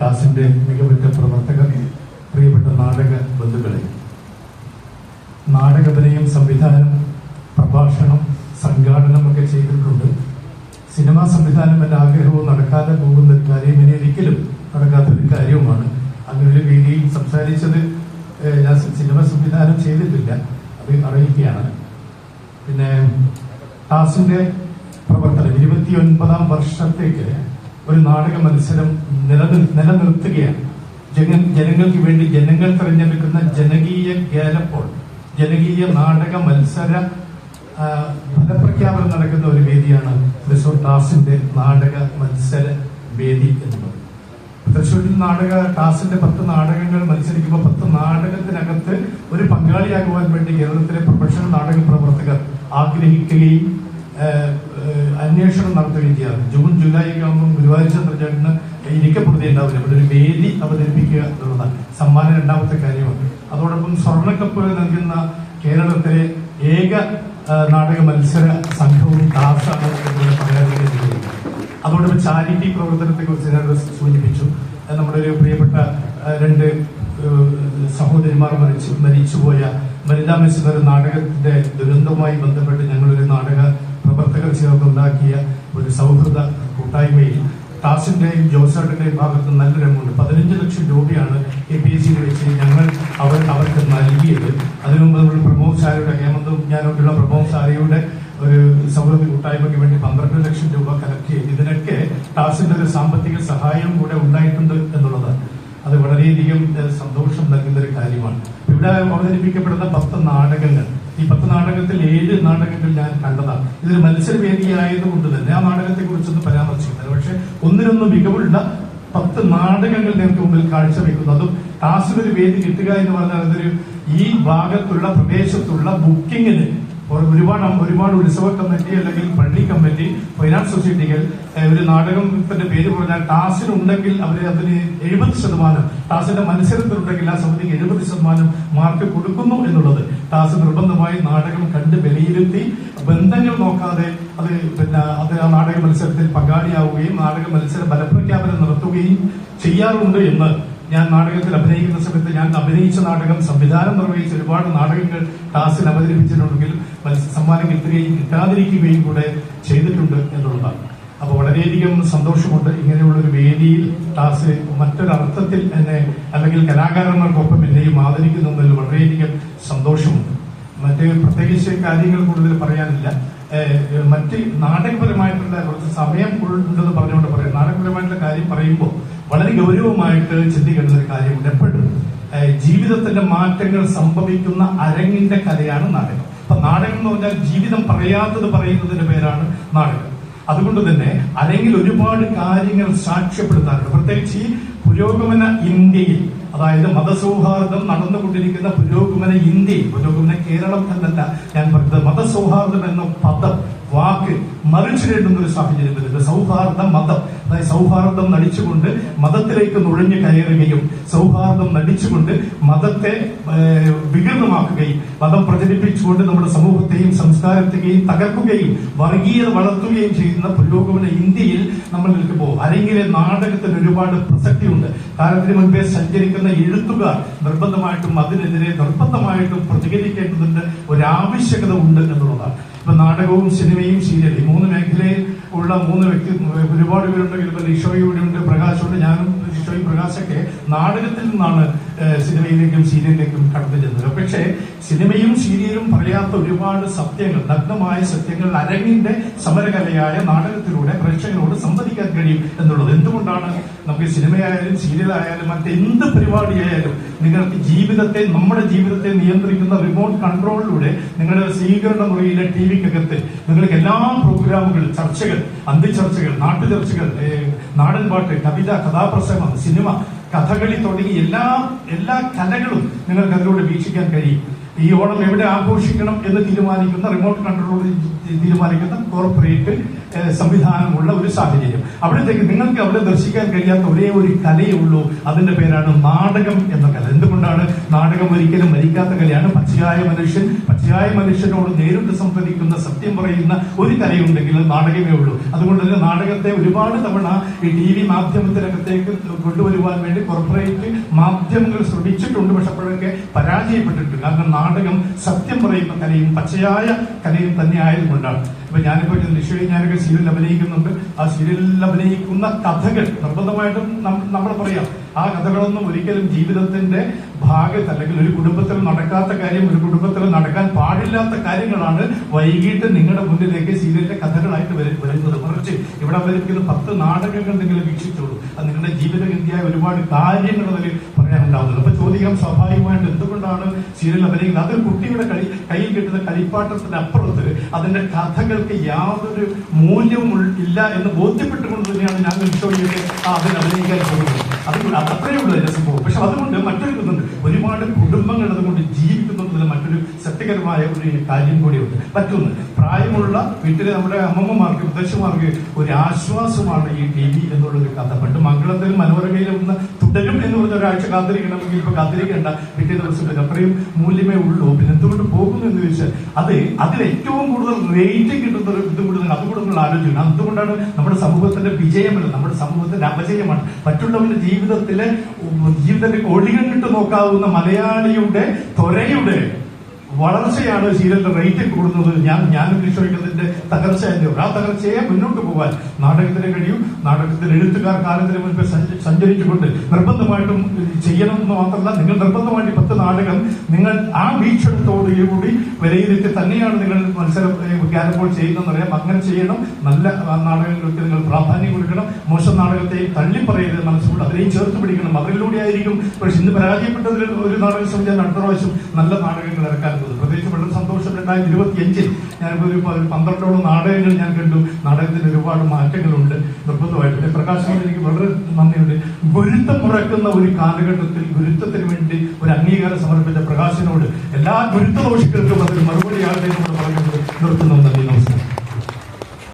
ടാസിന്റെ മികവുറ്റ പ്രവർത്തകർ പ്രിയപ്പെട്ട നാടക ബന്ധുക്കളെ. നാടകത്തിനെയും സംവിധാനം പ്രഭാഷണം സംഘാടനം ഒക്കെ ചെയ്തിട്ടുണ്ട്. സിനിമാ സംവിധാനം എന്റെ ആഗ്രഹവും നടക്കാതെ പോകുന്ന കാര്യം ഇനി ഒരിക്കലും നടക്കാത്തൊരു കാര്യവുമാണ്. അങ്ങനെ ഒരു വേദിയിൽ സംസാരിച്ചത് ഞാൻ സിനിമ സംവിധാനം ചെയ്തിട്ടില്ല. അത് അറിയിക്കുകയാണ്. പിന്നെ ടാസിന്റെ പ്രവർത്തനം ഇരുപത്തിയൊൻപതാം വർഷത്തേക്ക് ഒരു നാടക മത്സരം നിലനിൽ നിലനിർത്തുകയാണ്. ജന ജനങ്ങൾക്ക് വേണ്ടി ജനങ്ങൾ തിരഞ്ഞെടുക്കുന്ന ജനകീയ ഗാലപ്പോൾ ജനകീയ നാടക മത്സര ഫലപ്രഖ്യാപനം നടക്കുന്ന ഒരു വേദിയാണ് തൃശൂർ ടാസിന്റെ നാടക മത്സര വേദി എന്നുള്ളത് തൃശ്ശൂരിൽ നാടക ടാസിന്റെ പത്ത് നാടകങ്ങൾ മത്സരിക്കുമ്പോൾ പത്ത് നാടകത്തിനകത്ത് ഒരു പങ്കാളിയാകുവാൻ വേണ്ടി കേരളത്തിലെ പ്രൊഫഷണൽ നാടക പ്രവർത്തകർ ആഗ്രഹിക്കുകയും അന്വേഷണം നടത്തുകയും ചെയ്യാറ് ജൂൺ ജൂലൈ ഒക്കെ ആകുമ്പോൾ ഗുരുവായൂർ ചന്ദ്രചേട്ടന് ഇരിക്കപ്പെടുത്തി ഇവിടെ ഒരു വേദി അവതരിപ്പിക്കുക എന്നുള്ളതാണ് സമ്മാനം രണ്ടാമത്തെ കാര്യമാണ്. അതോടൊപ്പം സ്വർണക്കപ്പ് നൽകുന്ന കേരളത്തിലെ ഏക നാടക മത്സര സംഘവും ദാസാണ് പറയാതിരിക്കുന്നത് അതോടൊപ്പം ചാരിറ്റി പ്രവർത്തനത്തെ കുറിച്ച് ഞാൻ സൂചിപ്പിച്ചു. നമ്മുടെ ഒരു പ്രിയപ്പെട്ട രണ്ട് സഹോദരിമാർ മരിച്ചു മരിച്ചുപോയ വനിതാ മിസ് നാടകത്തിന്റെ ദുരന്തവുമായി ബന്ധപ്പെട്ട് ഞങ്ങളൊരു നാടക പ്രവർത്തകർ ചേർന്നുണ്ടാക്കിയ ഒരു സൗഹൃദ കൂട്ടായ്മയിൽ ടാസിന്റെയും ജോസേട്ടന്റെയും ഭാഗത്ത് നല്ലൊരു എമൗണ്ട് പതിനഞ്ച് ലക്ഷം രൂപയാണ് എ പി എസ് സിയിൽ വെച്ച് ഞങ്ങൾ അവർ അവർക്ക് നൽകിയത്. അതിനു മുമ്പ് നമ്മൾ പ്രമോദ് സാരയുടെ ഹേമന്ത് ഞാനൊക്കെയുള്ള പ്രമോദ് സാരയുടെ ഒരു സൗഹൃദ കൂട്ടായ്മയ്ക്ക് വേണ്ടി പന്ത്രണ്ട് ലക്ഷം രൂപ കളക്ട് ചെയ്ത്. ഇതിനൊക്കെ ടാസിന്റെ ഒരു സാമ്പത്തിക സഹായം കൂടെ ഉണ്ടായിട്ടുണ്ട് എന്നുള്ളതാണ് അത് വളരെയധികം സന്തോഷം നൽകുന്ന ഒരു കാര്യമാണ്. ഇവിടെ അവതരിപ്പിക്കപ്പെടുന്ന പത്ത് നാടകങ്ങൾ ഈ പത്ത് നാടകത്തിൽ ഏഴ് നാടകങ്ങൾ ഞാൻ കണ്ടതാണ്. ഇതൊരു മത്സരവേദിയായതുകൊണ്ട് തന്നെ ആ നാടകത്തെ കുറിച്ചൊന്നും പരാമർശിക്കുന്നില്ല പക്ഷെ ഒന്നിനൊന്ന് മികവുള്ള പത്ത് നാടകങ്ങൾ നിങ്ങൾക്ക് മുമ്പിൽ കാഴ്ചവെക്കുന്നു. അതും ടാസിനൊരു വേദി കിട്ടുക എന്ന് പറഞ്ഞാൽ അതൊരു ഈ ഭാഗത്തുള്ള പ്രദേശത്തുള്ള ബുക്കിങ്ങിന് ഒരുപാട് ഒരുപാട് ഉത്സവ കമ്മിറ്റി അല്ലെങ്കിൽ പള്ളി കമ്മിറ്റി ഫൈനാൻസ് സൊസൈറ്റികൾ ഒരു നാടകത്തിന്റെ പേര് പറഞ്ഞാൽ ടാസിനുണ്ടെങ്കിൽ അവർ അതിന് എഴുപത് ശതമാനം ടാസിന്റെ മത്സരത്തിലുണ്ടെങ്കിൽ ആ സമിതിക്ക് എഴുപത് ശതമാനം മാർക്ക് കൊടുക്കുന്നു എന്നുള്ളത്. ടാസ് നിർബന്ധമായി നാടകം കണ്ട് വിലയിരുത്തി ബന്ധങ്ങൾ നോക്കാതെ അത് പിന്നെ അത് ആ നാടക മത്സരത്തിൽ പങ്കാളിയാവുകയും നാടക മത്സര ഫലപ്രഖ്യാപനം നടത്തുകയും ചെയ്യാറുണ്ട് എന്ന് ഞാൻ നാടകത്തിൽ അഭിനയിക്കുന്ന സമയത്ത് ഞാൻ അഭിനയിച്ച നാടകം സംവിധാനം നിർവഹിച്ച ഒരുപാട് നാടകങ്ങൾ ടാസിൽ അവതരിപ്പിച്ചിട്ടുണ്ടെങ്കിൽ മത്സ- സമ്മാനം കിട്ടുകയും കിട്ടാതിരിക്കുകയും കൂടെ ചെയ്തിട്ടുണ്ട് എന്നുള്ളതാണ്. അപ്പൊ വളരെയധികം സന്തോഷമുണ്ട് ഇങ്ങനെയുള്ള ഒരു വേദിയിൽ ടാസ് മറ്റൊരർത്ഥത്തിൽ എന്നെ അല്ലെങ്കിൽ കലാകാരന്മാർക്കൊപ്പം എന്നെയും ആദരിക്കുന്നതിൽ വളരെയധികം സന്തോഷമുണ്ട്. മറ്റ് പ്രത്യേകിച്ച് കാര്യങ്ങൾ കൂടുതൽ പറയാനില്ല. മറ്റ് നാടകപരമായിട്ടുള്ള കുറച്ച് സമയം ഉണ്ടെന്ന് പറഞ്ഞുകൊണ്ട് പറയാം. നാടകപരമായിട്ടുള്ള കാര്യം പറയുമ്പോൾ വളരെ ഗൗരവമായിട്ട് ചിന്തിക്കേണ്ട ഒരു കാര്യമുണ്ട്. എപ്പോഴും ജീവിതത്തിന്റെ മാറ്റങ്ങൾ സംഭവിക്കുന്ന അരങ്ങിന്റെ കലയാണ് നാടകം. അപ്പൊ നാടകം എന്ന് പറഞ്ഞാൽ ജീവിതം പറയാത്തത് പറയുന്നതിന്റെ പേരാണ് നാടകം. അതുകൊണ്ട് തന്നെ അല്ലെങ്കിൽ ഒരുപാട് കാര്യങ്ങൾ സാക്ഷ്യപ്പെടുത്താറുണ്ട്. പ്രത്യേകിച്ച് ഈ പുരോഗമന ഇന്ത്യയിൽ അതായത് മതസൗഹാർദ്ദം നടന്നുകൊണ്ടിരിക്കുന്ന പുരോഗമന ഇന്ത്യ പുരോഗമന കേരളം എന്നല്ല ഞാൻ പറഞ്ഞത്. മതസൗഹാർദ്ദം എന്ന പദം വാക്ക് മറിച്ചിടേണ്ടുന്ന ഒരു സാഹചര്യം വരുന്നത് സൗഹാർദ്ദം മതം. അതായത് സൗഹാർദ്ദം നടിച്ചുകൊണ്ട് മതത്തിലേക്ക് നുഴഞ്ഞു കയറുകയും സൗഹാർദ്ദം നടിച്ചുകൊണ്ട് മതത്തെ വികൃതമാക്കുകയും മതം പ്രചരിപ്പിച്ചുകൊണ്ട് നമ്മുടെ സമൂഹത്തെയും സംസ്കാരത്തെയും തകർക്കുകയും വർഗീയത വളർത്തുകയും ചെയ്യുന്ന പുരോഗമന ഇന്ത്യയിൽ നമ്മൾ നിൽക്കുമ്പോൾ അല്ലെങ്കിൽ നാടകത്തിന് ഒരുപാട് പ്രസക്തിയുണ്ട്. കാലത്തിന് മുൻപേ സഞ്ചരിക്കുന്ന എഴുത്തുകാർ നിർബന്ധമായിട്ടും അതിനെതിരെ നിർബന്ധമായിട്ടും പ്രതികരിക്കേണ്ടതിന്റെ ഒരു ആവശ്യകത ഉണ്ട് എന്നുള്ളതാണ്. ഇപ്പൊ നാടകവും സിനിമയും സീരിയലും മൂന്ന് മേഖലയിൽ ഉള്ള മൂന്ന് വ്യക്തി ഒരുപാട് പേരുണ്ടെങ്കിൽ ഇപ്പൊ ഈശോയും ഉണ്ട് പ്രകാശുണ്ട്. ഞാനും ഈശോയും പ്രകാശൊക്കെ നാടകത്തിൽ നിന്നാണ് സിനിമയിലേക്കും സീരിയലിലേക്കും കടന്നു ചെന്നത്. പക്ഷേ സിനിമയും സീരിയലും പറയാത്ത ഒരുപാട് സത്യങ്ങൾ നഗ്നമായ സത്യങ്ങൾ അരങ്ങിന്റെ സമരകലയായ നാടകത്തിലൂടെ പ്രേക്ഷകരോട് സംവദിക്കാൻ കഴിയും എന്നുള്ളത്. എന്തുകൊണ്ടാണ് നമുക്ക് സിനിമയായാലും സീരിയലായാലും മറ്റെന്ത് പരിപാടിയായാലും നിങ്ങൾക്ക് ജീവിതത്തെ നമ്മുടെ ജീവിതത്തെ നിയന്ത്രിക്കുന്ന റിമോട്ട് കൺട്രോളിലൂടെ നിങ്ങളുടെ സ്വീകരണ മുറിയിലെ ടി വിക്കകത്ത് നിങ്ങൾക്ക് എല്ലാ പ്രോഗ്രാമുകളും ചർച്ചകൾ അന്തിച്ചർച്ചകൾ നാട്ടുചർച്ചകൾ നാടൻ പാട്ട് കവിത കഥാപ്രസംഗം സിനിമ കഥകളി തുടങ്ങി എല്ലാ എല്ലാ കലകളും നിങ്ങൾക്ക് അതിലൂടെ വീക്ഷിക്കാൻ കഴിയും. ഈ ഓണം എവിടെ ആഘോഷിക്കണം എന്ന് തീരുമാനിക്കുന്ന റിമോട്ട് കൺട്രോൾ തീരുമാനിക്കുന്ന കോർപ്പറേറ്റ് സംവിധാനമുള്ള ഒരു സാഹചര്യം. അവിടത്തേക്ക് നിങ്ങൾക്ക് അവിടെ ദർശിക്കാൻ കഴിയാത്ത ഒരേ ഒരു കലയേ ഉള്ളൂ. അതിന്റെ പേരാണ് നാടകം എന്ന കല. എന്തുകൊണ്ടാണ് നാടകം ഒരിക്കലും മരിക്കാത്ത കലയാണ്? പച്ചയായ മനുഷ്യൻ പച്ചയായ മനുഷ്യനോട് നേരിട്ട് സംവദിക്കുന്ന സത്യം പറയുന്ന ഒരു കലയുണ്ടെങ്കിൽ നാടകമേ ഉള്ളൂ. അതുകൊണ്ട് തന്നെ നാടകത്തെ ഒരുപാട് തവണ ഈ ടി വി മാധ്യമത്തിനകത്തേക്ക് കൊണ്ടുവരുവാൻ വേണ്ടി കോർപ്പറേറ്റ് മാധ്യമങ്ങൾ ശ്രമിച്ചിട്ടുണ്ട്. പക്ഷെ അപ്പോഴൊക്കെ പരാജയപ്പെട്ടിട്ടുണ്ട്. കാരണം നാടകം സത്യം പറയുന്ന കലയും പച്ചയായ കലയും തന്നെ ആയതുകൊണ്ടാണ്. ഇപ്പൊ ഞാനിപ്പോ നിശ്ചയം ഞാനൊക്കെ സീരിയൽ അഭിനയിക്കുന്നുണ്ട്. ആ സീരിയലിൽ അഭിനയിക്കുന്ന കഥകൾ നിർബന്ധമായിട്ടും നമ്മൾ പറയാം. ആ കഥകളൊന്നും ഒരിക്കലും ജീവിതത്തിന്റെ ഭാഗത്ത് അല്ലെങ്കിൽ ഒരു കുടുംബത്തിൽ നടക്കാത്ത കാര്യം ഒരു കുടുംബത്തിൽ നടക്കാൻ പാടില്ലാത്ത കാര്യങ്ങളാണ് വൈകിട്ട് നിങ്ങളുടെ മുന്നിലേക്ക് സീരിയലിന്റെ കഥകളായിട്ട് വരു- വരുന്നത്. മറിച്ച് ഇവിടെ അവതരിപ്പിക്കുന്ന പത്ത് നാടകങ്ങൾ നിങ്ങൾ വീക്ഷിച്ചോളൂ. അത് നിങ്ങളുടെ ജീവിതഗതിയായ ഒരുപാട് കാര്യങ്ങൾ അതിൽ പറയാനുണ്ടാവുന്നത് അപ്പൊ ചോദിക്കാം സ്വാഭാവികമായിട്ട് എന്തുകൊണ്ടാണ് സീരിയൽ അഭിനയിക്കുന്നത്? അതൊരു കുട്ടിയുടെ കളി കയ്യിൽ കിട്ടുന്ന കളിപ്പാട്ടത്തിന് അപ്പുറത്ത് അതിന്റെ കഥകൾക്ക് യാതൊരു മൂല്യവും ഇല്ല എന്ന് ബോധ്യപ്പെട്ടുകൊണ്ട് തന്നെയാണ് ഞാൻ ഷോയിലേക്ക് അതിൽ അഭിനയിക്കാൻ പോകുന്നത്. അത് അത്രയേ ഉള്ളൂ എന്റെ സംഭവം. പക്ഷെ അതുകൊണ്ട് മറ്റൊരു ഒരുപാട് കുടുംബങ്ങൾ അതുകൊണ്ട് മറ്റൊരു സത്യകരമായ ഒരു കാര്യം കൂടിയുണ്ട്. മറ്റൊന്ന് പ്രായമുള്ള വീട്ടിലെ നമ്മുടെ അമ്മമ്മമാർക്ക് മുത്തശ്ശിമാർക്ക് ഒരു ആശ്വാസമാണ് ഈ ടി വി എന്നുള്ളൊരു കഥ. പണ്ട് മംഗളത്തിലും മനോരമയിലും തുടരും എന്ന് പറഞ്ഞ ഒരാഴ്ച കാത്തിരിക്കണമെങ്കിൽ ഇപ്പൊ കാത്തിരിക്കേണ്ട പിറ്റേ ദിവസം വരും. അത്രയും മൂല്യമേ ഉള്ളൂ. പിന്നെ എന്തുകൊണ്ട് പോകുന്നു എന്ന് ചോദിച്ചാൽ അത് അതിൽ ഏറ്റവും കൂടുതൽ റേറ്റ് കിട്ടുന്ന ഒരു ബുദ്ധിമുട്ട് അതുകൂടെ നിങ്ങൾ ആലോചിക്കണം. അതുകൊണ്ടാണ് നമ്മുടെ സമൂഹത്തിന്റെ വിജയമല്ല നമ്മുടെ സമൂഹത്തിന്റെ അപജയമാണ്? മറ്റുള്ളവരുടെ ജീവിതത്തിലെ ജീവിതത്തിൽ ഒളികണ്ടിട്ട് നോക്കാവുന്ന മലയാളിയുടെ ത്വരയുടെ വളർച്ചയാണ് സീരിയലിന്റെ റേറ്റ് കൂടുന്നത്. ഞാൻ ഞാൻ വിശ്വസിക്കുന്നതിന്റെ തകർച്ച എന്ന് ആ തകർച്ചയെ മുന്നോട്ട് പോകാൻ നാടകത്തിന് കഴിയും. നാടകത്തിൽ എഴുത്തുകാർ കാലത്തിന് മുൻപ് സഞ്ച- സഞ്ചരിച്ചുകൊണ്ട് നിർബന്ധമായിട്ടും ചെയ്യണം എന്ന് മാത്രമല്ല നിങ്ങൾ നിർബന്ധമായിട്ട് പത്ത് നാടകം നിങ്ങൾ ആ വീക്ഷണത്തോടുകൂടി വിലയിരുത്തി തന്നെയാണ് നിങ്ങൾ മത്സരം വിജ്ഞാനപ്പോൾ ചെയ്യുന്നതെന്നറിയാം അങ്ങനെ ചെയ്യണം. നല്ല നാടകങ്ങൾക്ക് നിങ്ങൾ പ്രാധാന്യം കൊടുക്കണം. മോശം നാടകത്തെ തള്ളി പറയരുത് മനസ്സുകൊണ്ട് അതിനെയും ചേർത്ത് പിടിക്കണം. അവരിലൂടെ ആയിരിക്കും. പക്ഷെ ഇന്ന് പരാജയപ്പെട്ടതിൽ ഒരു നാടകം ശ്രമിച്ചാൽ അടുത്ത പ്രാവശ്യം നല്ല നാടകങ്ങൾ ഇറക്കാൻ പോകുന്നത് പ്രത്യേകിച്ച് വളരെ സന്തോഷം രണ്ടായിരത്തി ഇരുപത്തി അഞ്ചിൽ ഞാനിപ്പോ ഒരു പന്ത്രണ്ടോളം നാടകങ്ങൾ ഞാൻ കണ്ടു. നാടകത്തിന് ഒരുപാട് മാറ്റങ്ങളുണ്ട്. നിർബന്ധമായിട്ട്. പ്രകാശനോട് എനിക്ക് വളരെ നന്ദിയുണ്ട്. ഗുരുത്തം മുറക്കുന്ന ഒരു കാലഘട്ടത്തിൽ ഗുരുത്വത്തിന് വേണ്ടി ഒരു അംഗീകാരം സമർപ്പിച്ച പ്രകാശനോട് എല്ലാ ഗുരുത്വദോഷികൾക്കും അതിന് മറുപടിയാകട്ടെ എന്ന്